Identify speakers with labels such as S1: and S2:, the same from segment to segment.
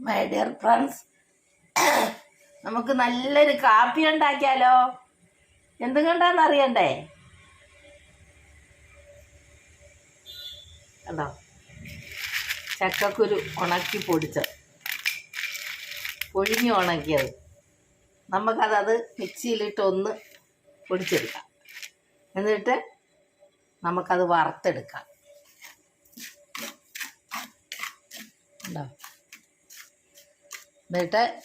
S1: My dear friends നമുക്ക് നല്ലൊരു കാപ്പി ഉണ്ടാക്കിയാലോ? എന്തും അറിയണ്ടേ? കണ്ടോ ചക്കക്കുരു ഉണക്കി പൊടിച്ചത്. പൊഴിഞ്ഞു ഉണക്കിയത്. നമുക്കതത് മിക്സിയിലിട്ട് ഒന്ന് പൊടിച്ചെടുക്കാം. എന്നിട്ട് നമുക്കത് വറുത്തെടുക്കാം. ഉണ്ടോ എന്നിട്ട്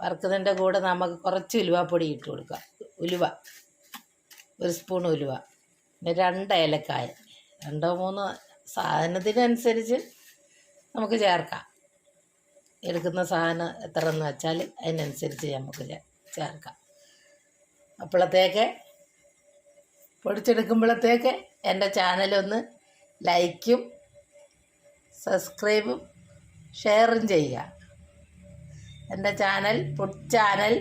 S1: വറുക്കുന്നതിന്റെ കൂടെ നമുക്ക് കുറച്ച് ഉലുവാപ്പൊടി ഇട്ട് കൊടുക്കാം. ഉലുവ. ഒരു സ്പൂൺ ഉലുവ. പിന്നെ രണ്ട് ഏലക്കായ. രണ്ടോ മൂന്നോ സാധനത്തിനനുസരിച്ച് നമുക്ക് ചേർക്കാം. എടുക്കുന്ന സാധനം എത്ര എന്ന് വെച്ചാൽ അതിനനുസരിച്ച് നമുക്ക് ചേർക്കാം. അപ്പോഴത്തേക്ക് പൊടിച്ചെടുക്കുമ്പോഴത്തേക്ക് എന്റെ ചാനലൊന്ന് ലൈക്കും സബ്സ്ക്രൈബും ഷെയറും ചെയ്യുക. എന്റെ channel food channel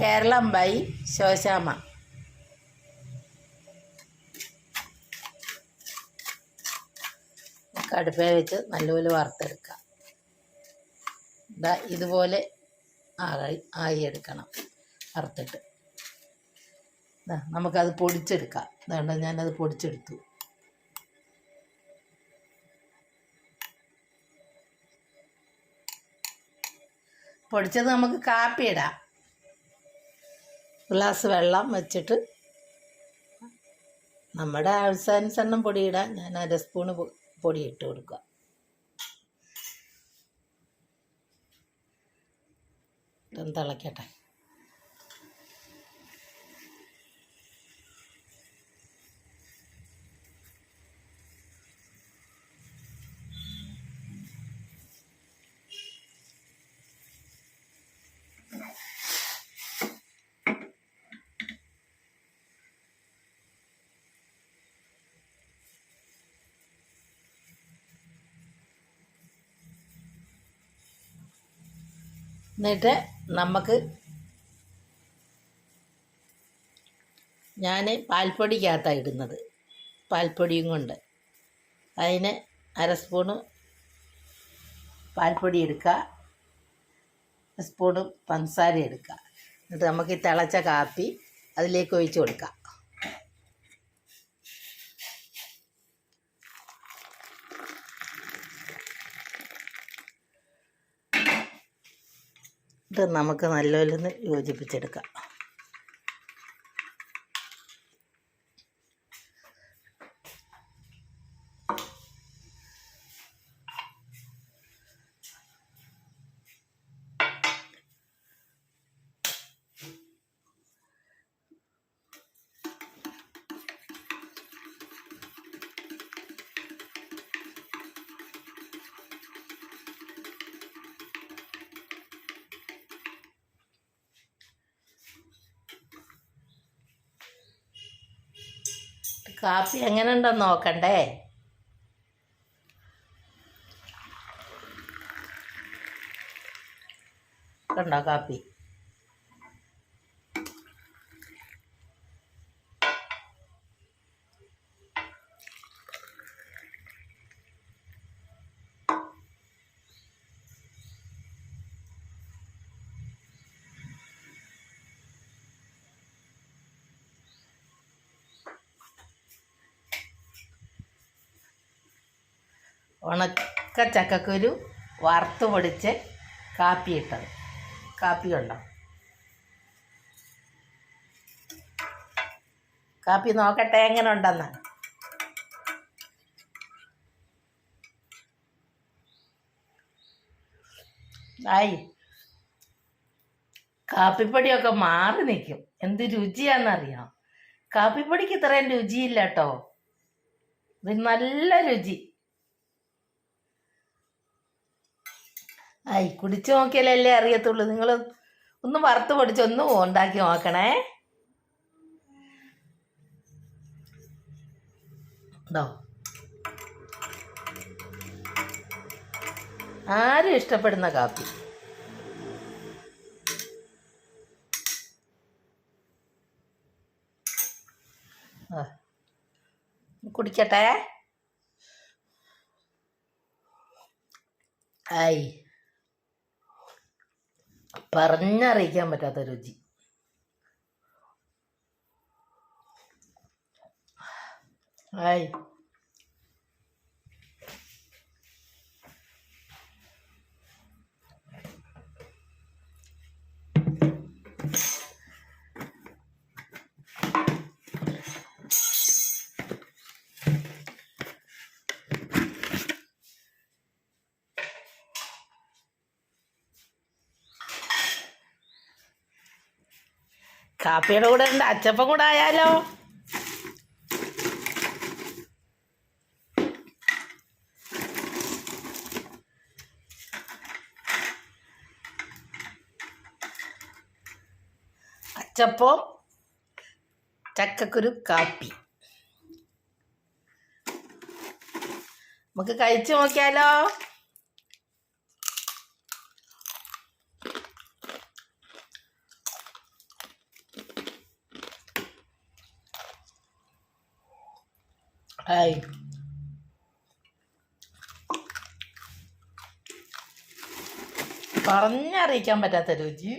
S1: Keralam by Shoshama നമുക്ക് വെച്ച് നല്ലപോലെ വറുത്തെടുക്കാം ഇതുപോലെ ആയി ആയി എടുക്കണം വറുത്തിട്ട് നമുക്കത് പൊടിച്ചെടുക്കാം. അതുകൊണ്ട് ഞാനത് പൊടിച്ചെടുത്തു. പൊടിച്ചത് നമുക്ക് കാപ്പി ഇടാം. ഗ്ലാസ് വെള്ളം വെച്ചിട്ട് നമ്മുടെ ആവശ്യാനുസരണം പൊടിയിടാം ഞാൻ അര സ്പൂണ് പൊടി ഇട്ട് കൊടുക്കുക. തിളക്കട്ടെ. എന്നിട്ട് നമുക്ക് ഞാൻ പാൽപ്പൊടിക്കകത്താണ് ഇടുന്നത്. പാൽപ്പൊടിയും കൊണ്ട്. അതിന് അര സ്പൂണ് പാൽപ്പൊടി എടുക്കുക. സ്പൂണ് പഞ്ചസാര എടുക്കുക. എന്നിട്ട് നമുക്ക് ഈ തിളച്ച കാപ്പി അതിലേക്ക് ഒഴിച്ച് കൊടുക്കാം. ഇത് നമുക്ക് നല്ലപോലെ ഒന്ന് യോജിപ്പിച്ചെടുക്കാം. കാപ്പി എങ്ങനെ ഉണ്ടെന്ന് നോക്കണ്ടേ? കണ്ടോ കാപ്പി? ഉണക്ക ചക്കക്കുരു വറുത്ത് പൊടിച്ച് കാപ്പി ഇട്ടത് കാപ്പി ഉണ്ടോ കാപ്പി നോക്കട്ടെ എങ്ങനെ ഉണ്ടെന്ന് ആയി. കാപ്പിപ്പൊടിയൊക്കെ മാറി നിൽക്കും എന്ത് രുചിയാണെന്നറിയാം? കാപ്പിപ്പൊടിക്ക് ഇത്രയും രുചിയില്ല കേട്ടോ. ഇത് നല്ല രുചി. ആയി കുടിച്ചു നോക്കിയാലല്ലേ അറിയത്തുള്ളൂ. നിങ്ങൾ ഒന്ന് വറുത്ത് പൊടിച്ച് ഒന്ന് ഉണ്ടാക്കി നോക്കണേ. ഉണ്ടോ ആരും ഇഷ്ടപ്പെടുന്ന കാപ്പി. കുടിക്കട്ടെ. ആയി പറഞ്ഞറിയിക്കാൻ പറ്റാത്ത രുചി. ഹായ്. കാപ്പിയുടെ കൂടെ ഉണ്ട് അച്ചപ്പം കൂടെ ആയാലോ? അച്ചപ്പം ചക്കക്കുരു കാപ്പി. നമുക്ക് കഴിച്ചു നോക്കിയാലോ? ഹായ് പറഞ്ഞറിയിക്കാൻ പറ്റാത്ത രുചി.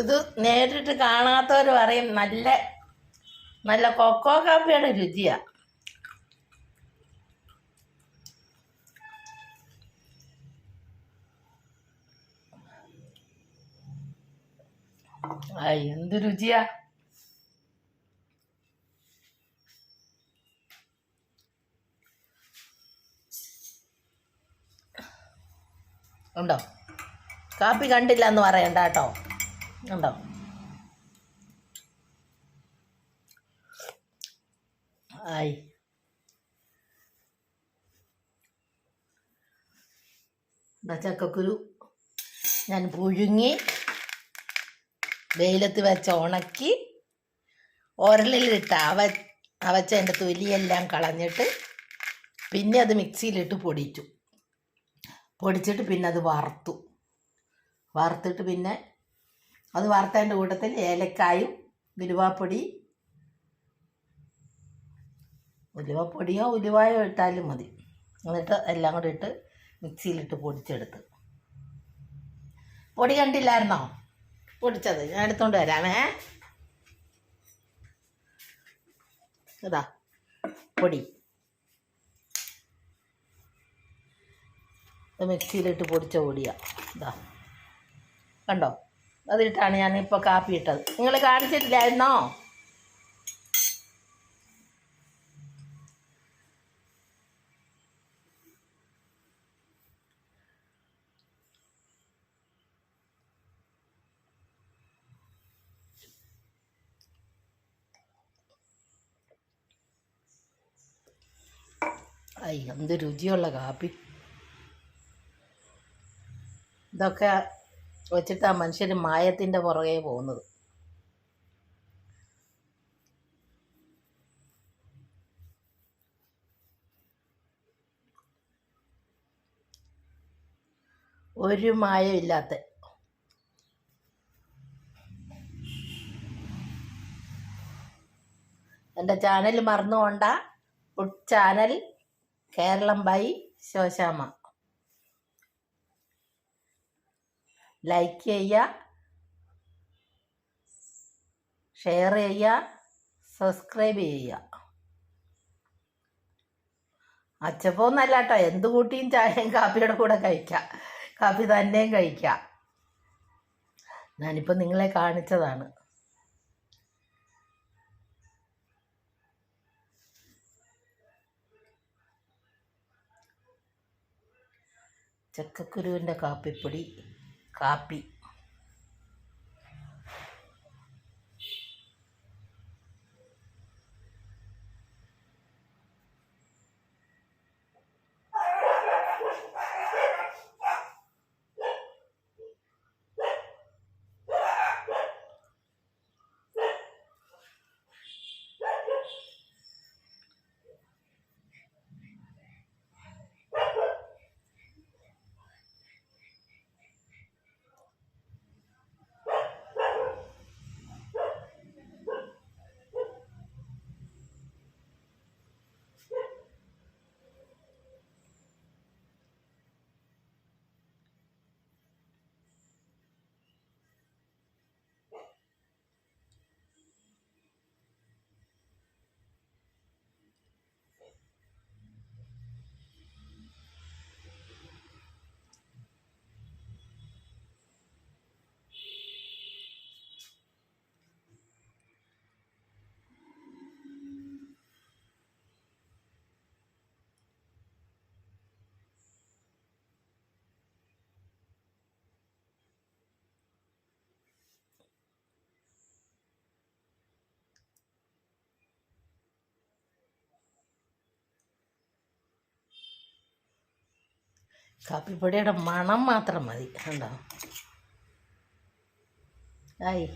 S1: ഇത് നേരിട്ട് കാണാത്തവർ പറയും നല്ല നല്ല കൊക്കോ കാപ്പിയുടെ രുചിയാ. ആ എന്ത് രുചിയാ? ഉണ്ടോ? കാപ്പി കണ്ടില്ല എന്ന് പറയണ്ട കേട്ടോ. ഉണ്ടോ? ആയി. ചക്കക്കുരു. ഞാൻ പുഴുങ്ങി വെയിലത്ത് വെച്ച് ഉണക്കി ഉരലിലിട്ട് അവ അവച്ചതിന്റെ തൊലിയെല്ലാം കളഞ്ഞിട്ട് പിന്നെ അത് മിക്സിയിലിട്ട് പൊടിച്ചു പൊടിച്ചിട്ട് പിന്നെ അത് വറുത്തു. വറുത്തിട്ട് പിന്നെ അത് വറുത്തതിന്റെ കൂട്ടത്തിൽ ഏലക്കായും ഉലുവാപ്പൊടി ഉലുവപ്പൊടിയോ ഉലുവായോ ഇട്ടാലും മതി. എന്നിട്ട് എല്ലാം കൂടി ഇട്ട് മിക്സിയിലിട്ട് പൊടിച്ചെടുത്ത്. പൊടി കണ്ടില്ലായിരുന്നോ? പൊടിച്ചത്. ഞാൻ എടുത്തോണ്ട് വരാമേ. ഇതാ പൊടി. മിക്സിയിലിട്ട് പൊടിച്ച പൊടിയാ. ഇതാ. കണ്ടോ? അതിട്ടാണ് ഞാൻ ഇപ്പോൾ കാപ്പി ഇട്ടത്. നിങ്ങൾ കാണിച്ചിട്ടില്ലായിരുന്നോ? ഐ എന്ത് രുചിയുള്ള കാപ്പി. ഇതൊക്കെ വെച്ചിട്ടാ മനുഷ്യർ മായത്തിന്റെ പുറകെ പോകുന്നത്. ഒരു മായമില്ലാത്ത എന്റെ channel മറന്നുകൊണ്ട channel Keralam by Shoshama like ചെയ്യുക. ഷെയർ ചെയ്യുക. സബ്സ്ക്രൈബ് ചെയ്യുക. അച്ചപ്പൊന്നല്ല കേട്ടോ എന്ത് കൂട്ടിയും ചായയും കാപ്പിയുടെ കൂടെ കഴിക്കാം. കാപ്പി തന്നെയും കഴിക്കാം. ഞാനിപ്പോൾ നിങ്ങളെ കാണിച്ചതാണ്. ചക്കക്കുരുവിൻ്റെ കാപ്പിപ്പൊടി കാപ്പി കാപ്പിപ്പൊടിയുടെ മണം മാത്രം മതി. കണ്ടോ? ആയി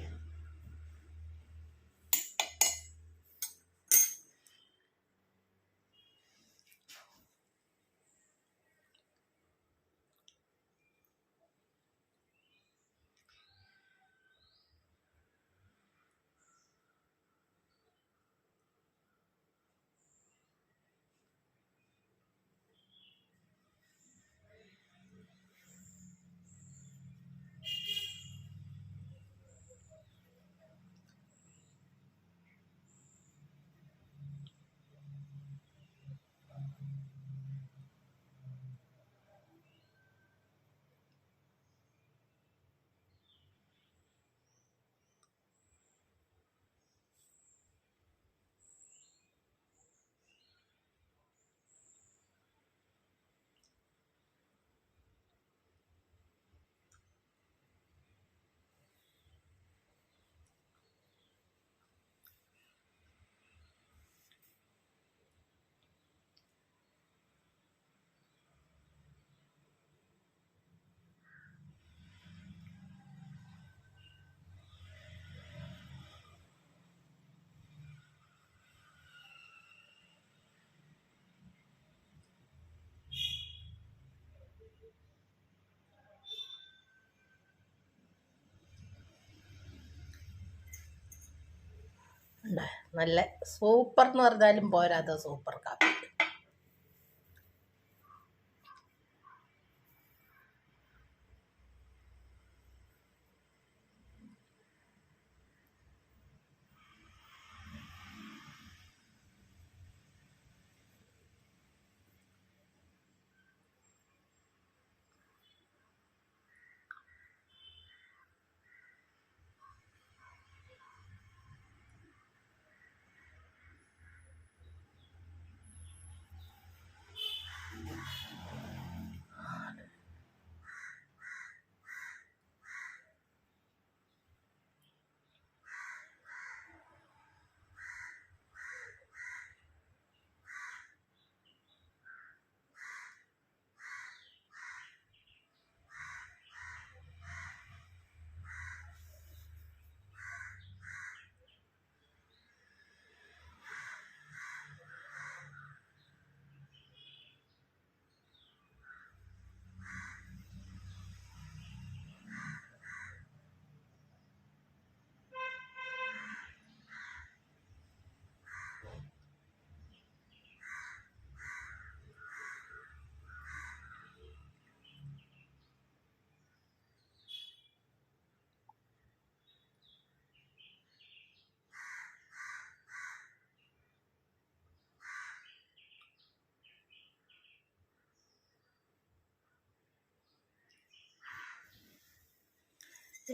S1: ഉണ്ട്. നല്ല സൂപ്പർ എന്ന് പറഞ്ഞാലും പോരാത്ത സൂപ്പർ കാപ്പി.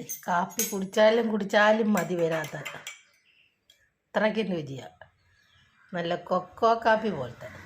S1: കാപ്പി കുടിച്ചാലും കുടിച്ചാലും മതി വരാത്ത. അത്രയ്ക്കും രുചിയാണ് നല്ല കൊക്കോ കാപ്പി പോലത്തെ.